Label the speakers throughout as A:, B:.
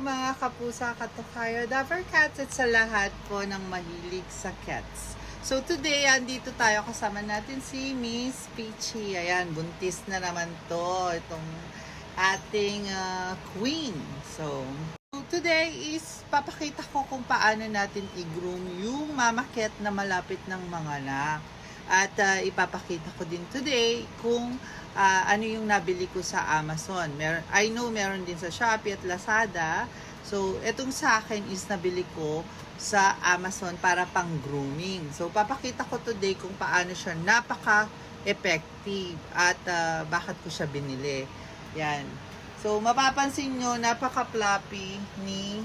A: mga kapusa, katukayo, Dapper Cats at sa lahat po ng mahilig sa cats. So today, andito tayo kasama natin si Miss Peachy. Ayan, buntis na naman to. Itong ating ah, queen. So, today is papakita ko kung paano natin i-groom yung mama cat na malapit ng mga anak. At ah, ipapakita ko din today kung ah, ano yung nabili ko sa Amazon. Mer I know meron din sa Shopee at Lazada. So, etong sa akin is nabili ko sa Amazon para pang grooming. So, papakita ko today kung paano siya napaka-effective at ah, bakit ko siya binili. Yan. So, mapapansin nyo, napaka-floppy ni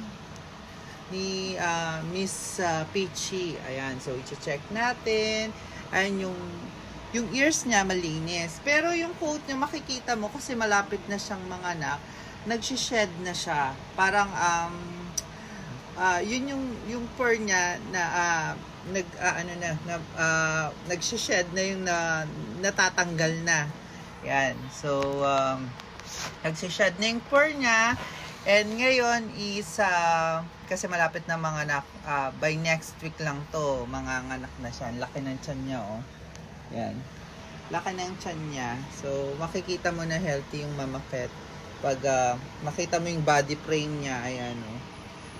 A: ni ah, Miss ah, Peachy. Ayan, so i-check natin. Ayan yung yung ears niya malinis. Pero yung coat niya makikita mo kasi malapit na siyang mga anak, nagsished na siya. Parang um ah, yun yung yung fur niya na ah, nag ah, ano na, na ah, nagsished na yung na, natatanggal na. Yan. So um nagsished na yung fur niya. And ngayon is, ah, kasi malapit na mga anak, ah, by next week lang to, mga anak na siya. Laki ng tiyan niya, oh. Yan. Laki ng tiyan niya. So, makikita mo na healthy yung mama pet. Pag ah, makita mo yung body frame niya, ayan, oh.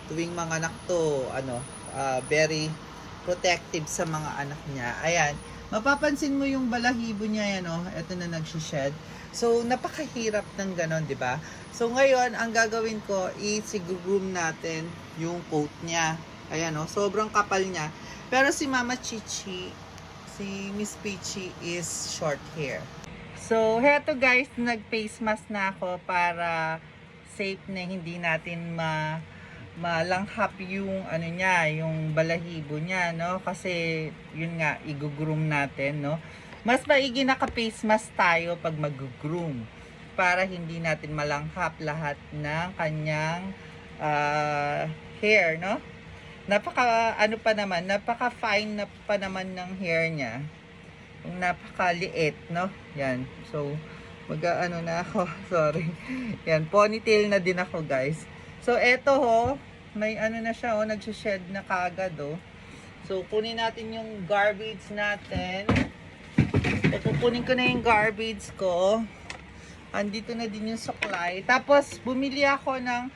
A: Tuwing mga anak to, ano, ah, very protective sa mga anak niya. Ayan. Mapapansin mo yung balahibo niya, yan, oh. Ito na nagsished. So, napakahirap ng ganon, di ba? So, ngayon, ang gagawin ko is i-groom natin yung coat niya. Ayan, oh, sobrang kapal niya. Pero si Mama Chichi, si Miss Peachy is short hair. So, heto guys, nag-face mask na ako para safe na hindi natin ma malanghap yung ano niya, yung balahibo niya, no? Kasi yun nga i-groom natin, no? Mas maigi naka-face mask tayo pag mag-groom para hindi natin malanghap lahat ng kanyang ah, hair, no? Napaka ano pa naman, napaka fine na pa naman ng hair niya. Napakaliit, no? Yan. So, mag ano na ako, sorry. Yan, ponytail na din ako, guys. So, eto ho, may ano na siya, oh, nagsished na kagad, oh. So, kunin natin yung garbage natin. So, kukunin ko na yung garbage ko. Andito na din yung supply. Tapos, bumili ako ng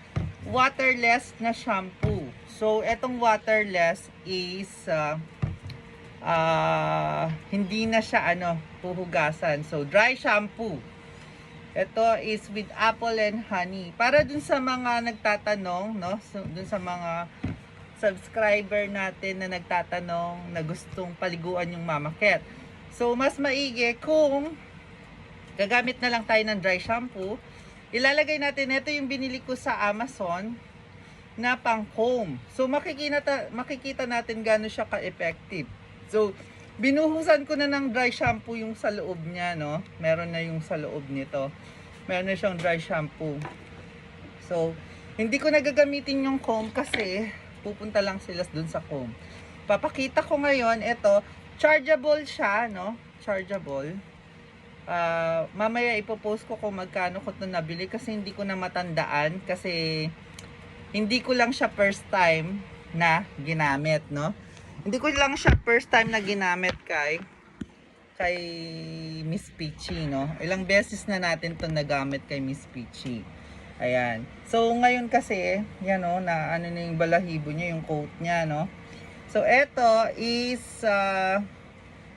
A: waterless na shampoo. So, etong waterless is uh, ah, hindi na siya ano, puhugasan. So, dry shampoo. Ito is with apple and honey. Para dun sa mga nagtatanong, no? So, dun sa mga subscriber natin na nagtatanong na gustong paliguan yung mama cat. So, mas maigi kung gagamit na lang tayo ng dry shampoo. Ilalagay natin, ito yung binili ko sa Amazon na pang comb. So, makikita, makikita natin gano'n siya ka-effective. So, binuhusan ko na ng dry shampoo yung sa loob niya, no? Meron na yung sa loob nito. Meron na siyang dry shampoo. So, hindi ko nagagamitin yung comb kasi pupunta lang sila dun sa comb. Papakita ko ngayon, ito, chargeable siya, no? Chargeable. Ah, mamaya ipopost ko kung magkano ko ito nabili kasi hindi ko na matandaan kasi hindi ko lang siya first time na ginamit, no? Hindi ko lang siya first time na ginamit kay kay Miss Peachy, no? Ilang beses na natin 'to nagamit kay Miss Peachy. Ayan. So, ngayon kasi, yan no, na ano na yung balahibo niya, yung coat niya, no? So, eto is ah,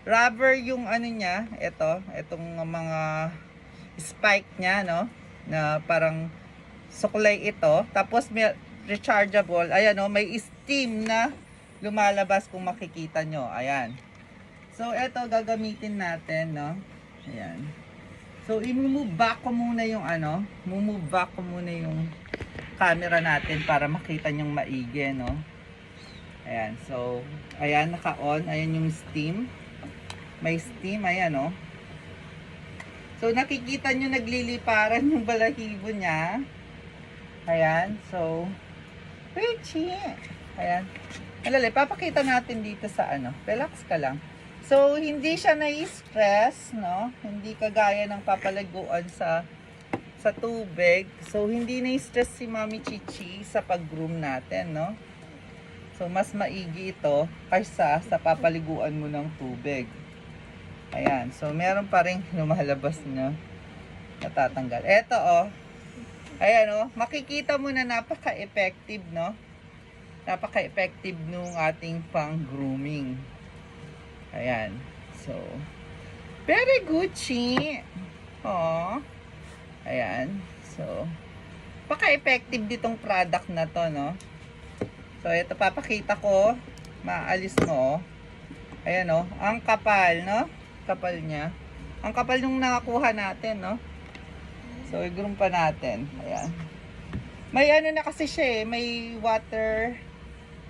A: rubber yung ano niya, ito, itong mga spike niya, no? Na parang suklay ito. Tapos may rechargeable. Ayan, no? May steam na lumalabas kung makikita nyo. Ayan. So, ito gagamitin natin, no? Ayan. So, i-move back ko muna yung ano, move back ko muna yung camera natin para makita nyong maigi, no? Ayan, so, ayan, naka-on. Ayan yung steam. May steam, ayan, no? So, nakikita nyo nagliliparan yung balahibo niya. Ayan, so, Richie! Ayan. Alala, papakita natin dito sa ano. Relax ka lang. So, hindi siya na-stress, no? Hindi kagaya ng papalaguan sa sa tubig. So, hindi na-stress si Mami Chichi sa pag-groom natin, no? So, mas maigi ito kaysa sa papaliguan mo ng tubig. Ayan. So, meron pa rin lumalabas na natatanggal. Eto, oh. Ayan, oh. Makikita mo na napaka-effective, no? Napaka-effective nung ating pang-grooming. Ayan. So, very Chi. Oh. Ayan. So, paka-effective ditong product na to, no? So, ito papakita ko. Maalis mo, oh. Ayan, oh. Ang kapal, no? Kapal niya. Ang kapal nung nakakuha natin, no? So, i-groom pa natin. Ayan. May ano na kasi siya eh. May water.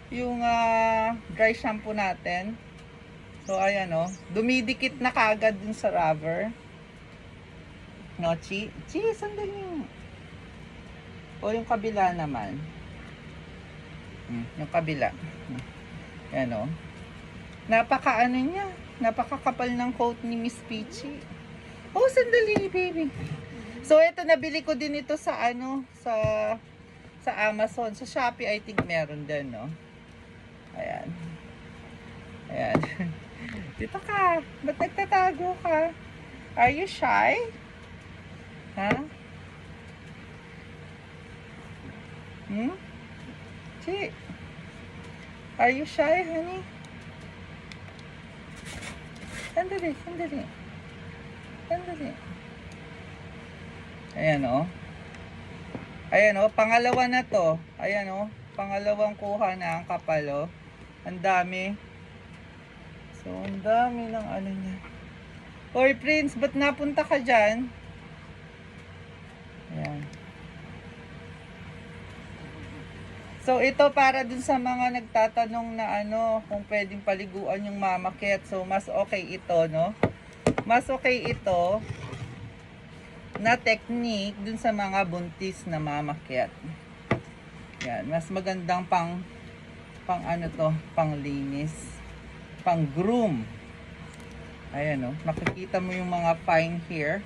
A: Yung ah, dry shampoo natin. So, ayan, oh. Dumidikit na kagad dun sa rubber. No, Chi? Chi, sandali. O yung kabila naman. Hmm, yung kabila. Hmm. Ayan, oh. Napaka ano niya. Napakakapal ng coat ni Miss Peachy. Oh, sandali, baby. So, ito, nabili ko din ito sa ano, sa sa Amazon. Sa Shopee, I think meron din, no? Ayan. Ayan. Dito ka. Ba't nagtatago ka? Are you shy? Ha? Hmm? Chi? Are you shy, honey? Sandali, sandali. Sandali. Ayan, oh. Ayan, oh. Pangalawa na to. Ayan, oh. Pangalawang kuha na ang kapal, oh. Ang dami. So, ang dami ng ano niya. Hoy, Prince, ba't napunta ka dyan? Ayan. So, ito para dun sa mga nagtatanong na ano, kung pwedeng paliguan yung mamakit. So, mas okay ito, no? Mas okay ito na technique dun sa mga buntis na mamakit. Yan, mas magandang pang pang ano to, pang linis, pang groom. Ayan, no? Makikita mo yung mga fine hair.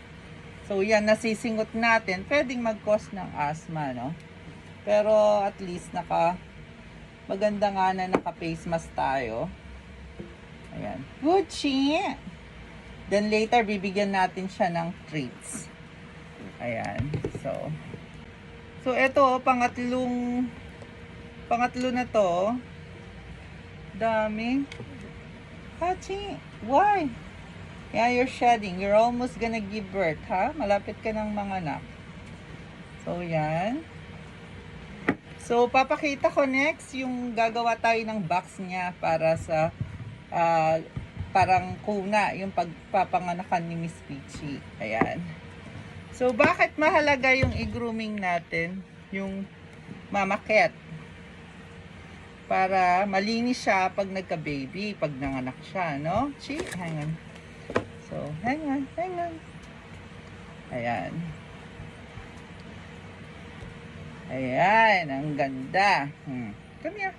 A: So, yan, nasisingot natin. Pwedeng mag-cause ng asthma, no? Pero at least naka maganda nga na naka face mask tayo. Ayan. Gucci! Then later, bibigyan natin siya ng treats. Ayan. So, so ito, pangatlong, pangatlo na to. Dami. Hachi, why? Yeah, you're shedding. You're almost gonna give birth, ha? Malapit ka ng mga anak. So, yan. So, papakita ko next yung gagawa tayo ng box niya para sa ah, parang kuna, yung pagpapanganakan ni Miss Peachy. Ayan. So, bakit mahalaga yung i-grooming natin? Yung mamakit. Para malinis siya pag nagka-baby, pag nanganak siya, no? Chi, hang on. So, hang on, hang on. Ayan. Ayan, ang ganda. Hmm. Come here.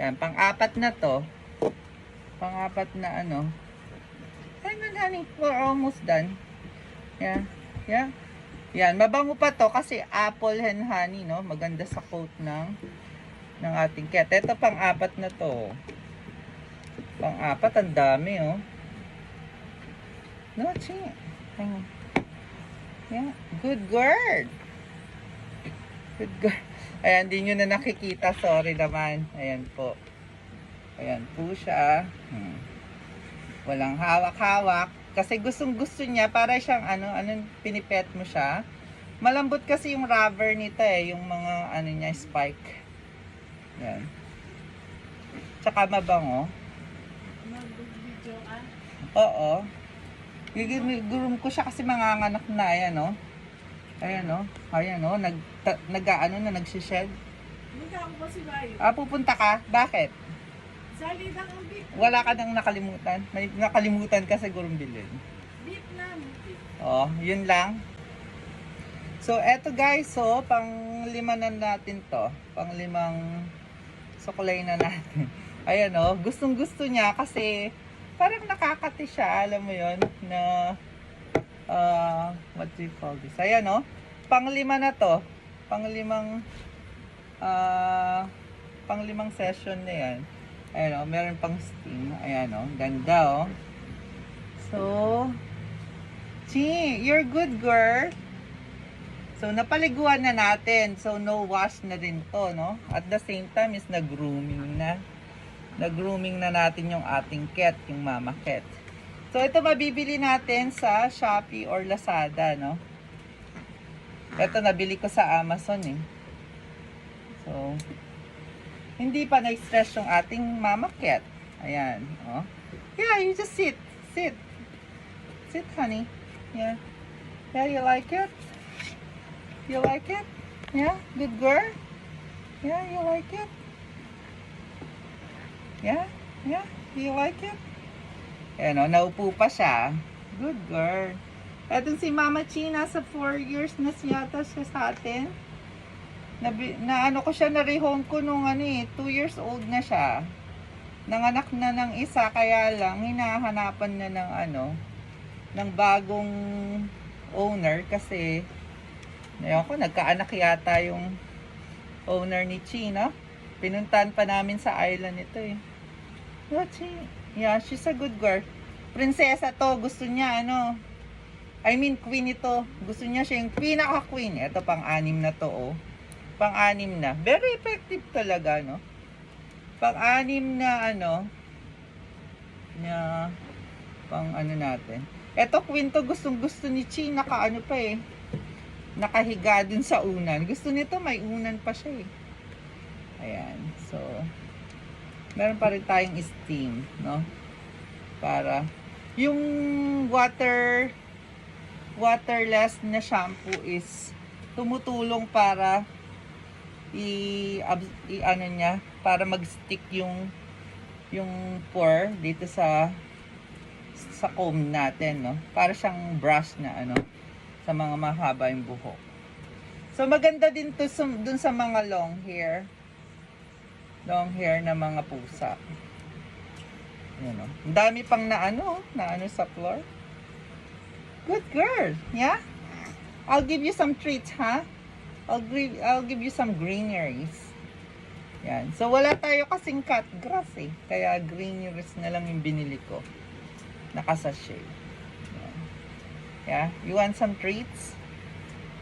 A: Yan, pang-apat na to. Pang-apat na ano. Hang on, honey. We're almost done. Yeah. Yeah. Yan, mabango pa to kasi apple and honey, no? Maganda sa coat ng ng ating cat. Ito pang-apat na to. Pang-apat, ang dami, oh. No, chi. Hang on. Yeah. Good girl. Good girl. Ayan, di nyo na nakikita. Sorry naman. Ayan po. Ayan po siya. Hmm. Walang hawak-hawak. Kasi gustong gusto niya. Para siyang ano, ano, pinipet mo siya. Malambot kasi yung rubber nito eh. Yung mga ano niya, spike. Ayan. Tsaka mabango.
B: Mag-video ka?
A: Oo. Gigurum ko siya kasi manganganak na. Ayan, oh. Ayan, oh. Ayan, oh. Nag, ta- nag-ano na, nagsished.
B: Punta ako ba si Bayo?
A: Ah, pupunta ka? Bakit?
B: Sali lang ang beef.
A: Wala ka nang nakalimutan? May nakalimutan ka siguro bilhin.
B: Beef na. beef.
A: Oh, yun lang. So, eto guys, so, pang lima na natin to. Pang limang sukulay na natin. Ayan oh, gustong gusto niya kasi parang nakakati siya, alam mo yon na uh, what do you call this? Ayan oh, panglima na to. Panglimang ah panglimang session na yan. Ayan o, meron pang steam. Ayan o, ganda o. So, Chi, you're good girl. So, napaliguan na natin. So, no wash na din to, no? At the same time is nag-grooming na. Nag-grooming na natin yung ating cat, yung mama cat. So, ito mabibili natin sa Shopee or Lazada, no? Ito, nabili ko sa Amazon, eh. So, hindi pa na-stress yung ating mama cat. Ayan, oh. Yeah, you just sit. Sit. Sit, honey. Yeah. Yeah, you like it? You like it? Yeah? Good girl? Yeah, you like it? Yeah? Yeah? You like it? Ayan o, naupo pa siya. Good girl. Eto si Mama Chi, nasa 4 years na siya yata siya sa atin. Na, na ano ko siya, na-rehome ko nung ano eh, 2 years old na siya. Nanganak na ng isa, kaya lang, hinahanapan na ng ano, ng bagong owner kasi Ayun ko, nagkaanak yata yung owner ni Chi, no? Pinuntahan pa namin sa island ito eh. No, Chi. Yeah, she's a good girl. Prinsesa to, gusto niya ano. I mean, queen ito. Gusto niya siya yung pinaka-queen. Ito, pang-anim na to, oh. Pang-anim na. Very effective talaga, no? Pang-anim na, ano, na, pang ano natin. Ito, queen to, gustong gusto ni Chi. Naka ano pa eh nakahiga dun sa unan. Gusto nito may unan pa siya eh. Ayan. So, meron pa rin tayong steam, no? Para, yung water, waterless na shampoo is tumutulong para i, i ano niya, para mag-stick yung yung pore dito sa sa comb natin, no? Para siyang brush na ano sa mga mahaba yung buhok. So maganda din to sa, dun sa mga long hair. Long hair na mga pusa. Yan o. Ang dami pang na ano, na ano sa floor. Good girl. Yeah? I'll give you some treats, ha? I'll give, I'll give you some greeneries. Yan. So wala tayo kasing cut grass eh. Kaya greeneries na lang yung binili ko. Nakasashay. Yeah, you want some treats?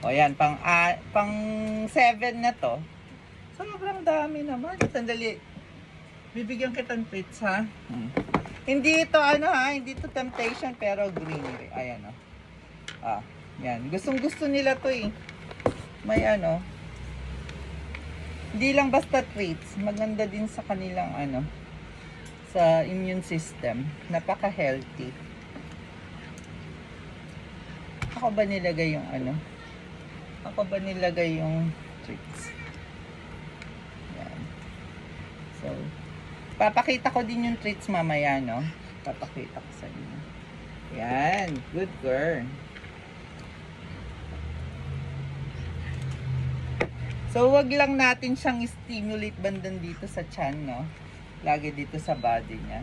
A: O yan, pang, ah, pang 7 na to. Sobrang dami naman. Sandali. Bibigyan kitang treats, ha? Hmm. Hindi ito, ano ha, hindi ito temptation, pero greenery. Ayan, o. Ah, yan. Gustong gusto nila to eh. May ano. Hindi lang basta treats. Maganda din sa kanilang ano, sa immune system. Napaka-healthy. Ako ba nilagay yung ano? Ako ba nilagay yung treats? Yan. So, papakita ko din yung treats mamaya, no? Papakita ko sa inyo. Yan. Good girl. So, wag lang natin siyang stimulate bandan dito sa chan, no? Lagi dito sa body niya.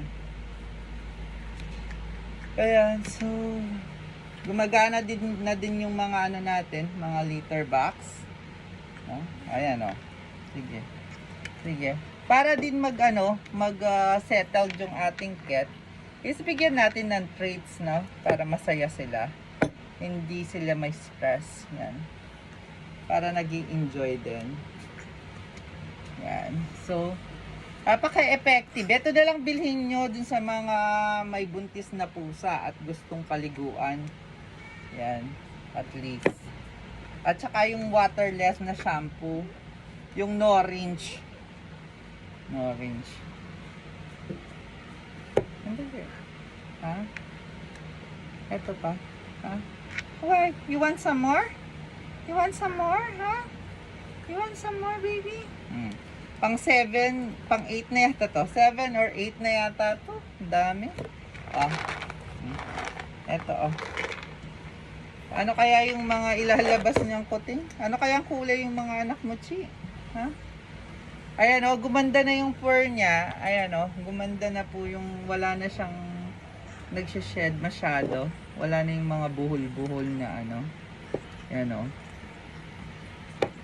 A: Kaya, so, gumagana din na din yung mga ano natin, mga litter box. No? Ayan oh. Sige. Sige. Para din mag ano, mag ah, settle yung ating cat, is bigyan natin ng treats, no? Para masaya sila. Hindi sila may stress. Yan. Para nag enjoy din. Yan. So, Napaka-effective. Ito na lang bilhin nyo dun sa mga may buntis na pusa at gustong paliguan. Yan. At least. At saka yung waterless na shampoo. Yung no-orange. No-orange. Hindi ba? Ha? Ito pa. Ha? Why? You want some more? You want some more? Ha? You want some more, baby? Hmm. Pang 7, pang 8 na yata to. 7 or 8 na yata to. Dami. Hmm. Ito oh. Ano kaya yung mga ilalabas niyang kuting? Ano kaya ang kulay yung mga anak mo, Chi? Ha? Ayan oh, gumanda na yung fur niya. Ayan oh, gumanda na po yung wala na siyang nagsished masyado. Wala na yung mga buhol-buhol na ano. Ayan oh.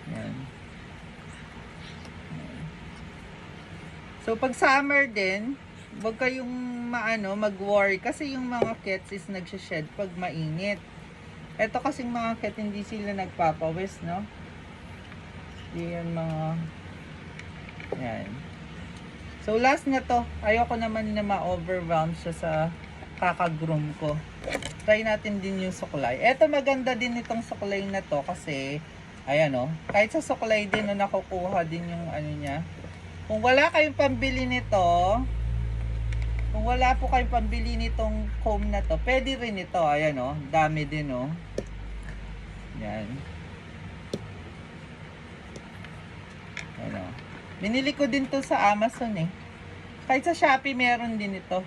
A: Yan. So, pag summer din, huwag kayong maano, mag-worry kasi yung mga cats is nagsha-shed pag mainit. Ito kasing mga cat, hindi sila nagpapawis, no? Yan mga... Yan. So, last na to. Ayoko naman na ma-overwhelm siya sa kakagroom ko. Try natin din yung suklay. Ito maganda din itong suklay na to kasi, ayan o, kahit sa suklay din, no, nakukuha din yung ano niya. Kung wala kayong pambili nito, kung wala po kayong pambili nitong comb na to, pwede rin ito. Ayan o, dami din o. Yan. Ayan o. Binili ko din to sa Amazon eh. Kahit sa Shopee meron din ito.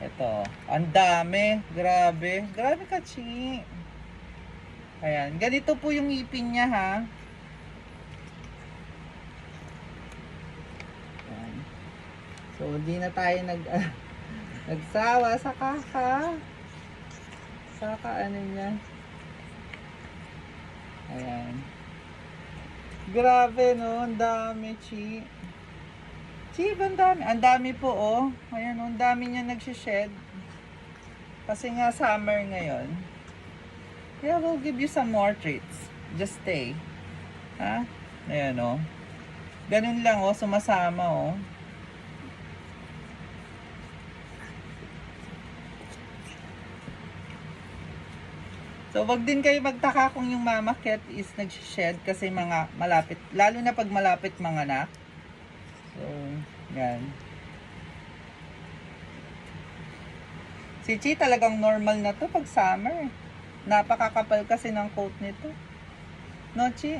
A: Ito. Ang dami. Grabe. Grabe ka, Chi. Ayan. Ganito po yung ipin niya, ha. Ayan. So, hindi na tayo nag... nagsawa sa kaka. Saka ano niya. Ayan. Grabe, no? Ang dami, Chi. Chi, ang dami. Ang dami po, oh. Ayan, oh, ang dami niya nagsished. Kasi nga summer ngayon. Yeah, we'll give you some more treats. Just stay. Ha? Ayan, oh. Ganun lang, oh. Sumasama, oh. So, wag din kayo magtaka kung yung mama cat is nag-shed kasi mga malapit, lalo na pag malapit mga anak. So, yan. Si Chi talagang normal na to pag summer. Napakakapal kasi ng coat nito. No, Chi?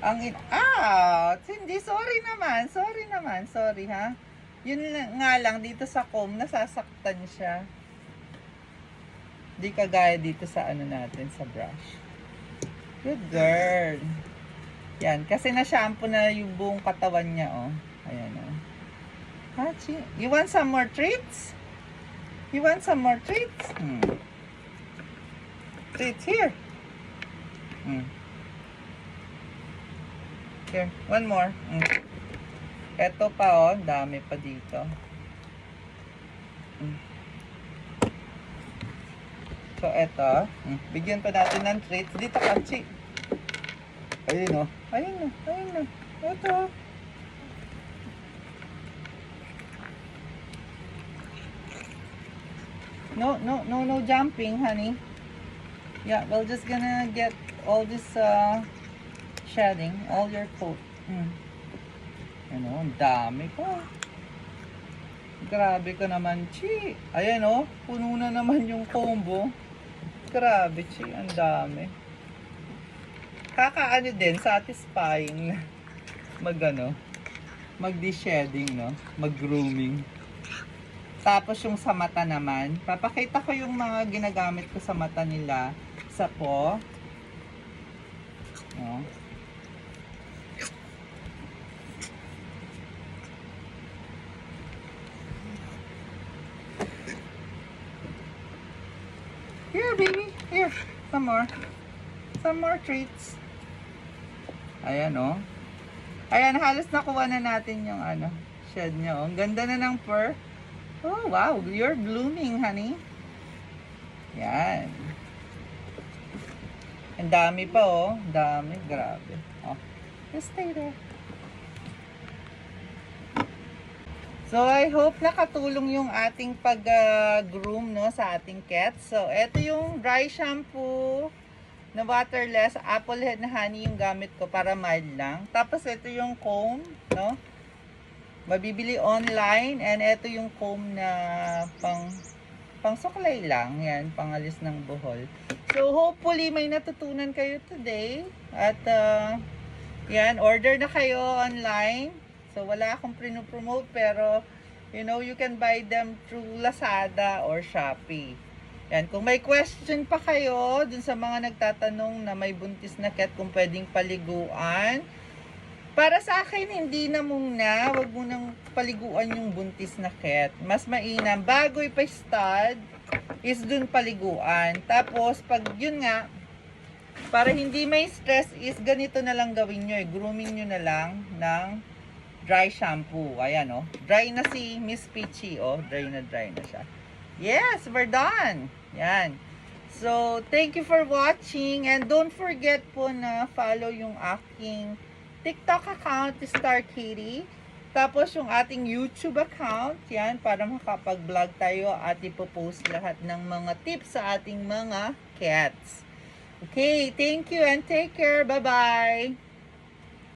A: Ang in... Ah! Hindi, sorry naman. Sorry naman. Sorry, ha? Yun nga lang, dito sa comb, nasasaktan siya. Di kagaya dito sa ano natin, sa brush. Good girl. Yan, kasi na-shampoo na yung buong katawan niya, oh. Ayan, oh. Hachi, you want some more treats? You want some more treats? Hmm. Treats here. Hmm. Here, one more. Hmm. Eto pa, oh. Dami pa dito. Hmm. So, eto. Bigyan pa natin ng treats. Dito, Kachi. Ayun, oh. Ayun, oh. Ayun, oh. Eto. No, no, no, no jumping, honey. Yeah, we're just gonna get all this uh, shedding, all your coat. Hmm. Ano, ang dami pa. Grabe ka naman, Chi. Ayan, oh. Puno na naman yung combo. Grabe, Chi. Ang dami. Kakaano din, satisfying mag ano, mag-de-shedding, no? Mag-grooming. Tapos yung sa mata naman, papakita ko yung mga ginagamit ko sa mata nila sa po. No? Here, baby. Here. Some more. Some more treats. Ayan, oh. Ayan, halos nakuha na natin yung ano, shed niya. Oh. Ang ganda na ng fur. Oh, wow. You're blooming, honey. Yan. Ang dami pa, oh. Ang dami. Grabe. Oh. Just stay there. So, I hope nakatulong yung ating pag-groom no, sa ating cat. So, ito yung dry shampoo na waterless apple head na honey yung gamit ko para mild lang. Tapos, ito yung comb, no? Mabibili online. And ito yung comb na pang pang suklay lang. Yan, pangalis ng buhol. So, hopefully, may natutunan kayo today. At, uh, yan, order na kayo online. So, wala akong promote pero, you know, you can buy them through Lazada or Shopee. Yan, kung may question pa kayo dun sa mga nagtatanong na may buntis na cat kung pwedeng paliguan, para sa akin, hindi na muna, wag mo nang paliguan yung buntis na cat. Mas mainam, bago ipa-stud, is dun paliguan. Tapos, pag yun nga, para hindi may stress is ganito na lang gawin nyo. eh. Grooming nyo na lang ng dry shampoo. Ayan, oh. Dry na si Miss Peachy, oh. Dry na dry na siya. Yes, we're done. Yan. So, thank you for watching. And don't forget po na follow yung aking TikTok account, Star Kitty. Tapos yung ating YouTube account, yan, para makapag-vlog tayo at ipopost lahat ng mga tips sa ating mga cats. Okay, thank you and take care. Bye-bye.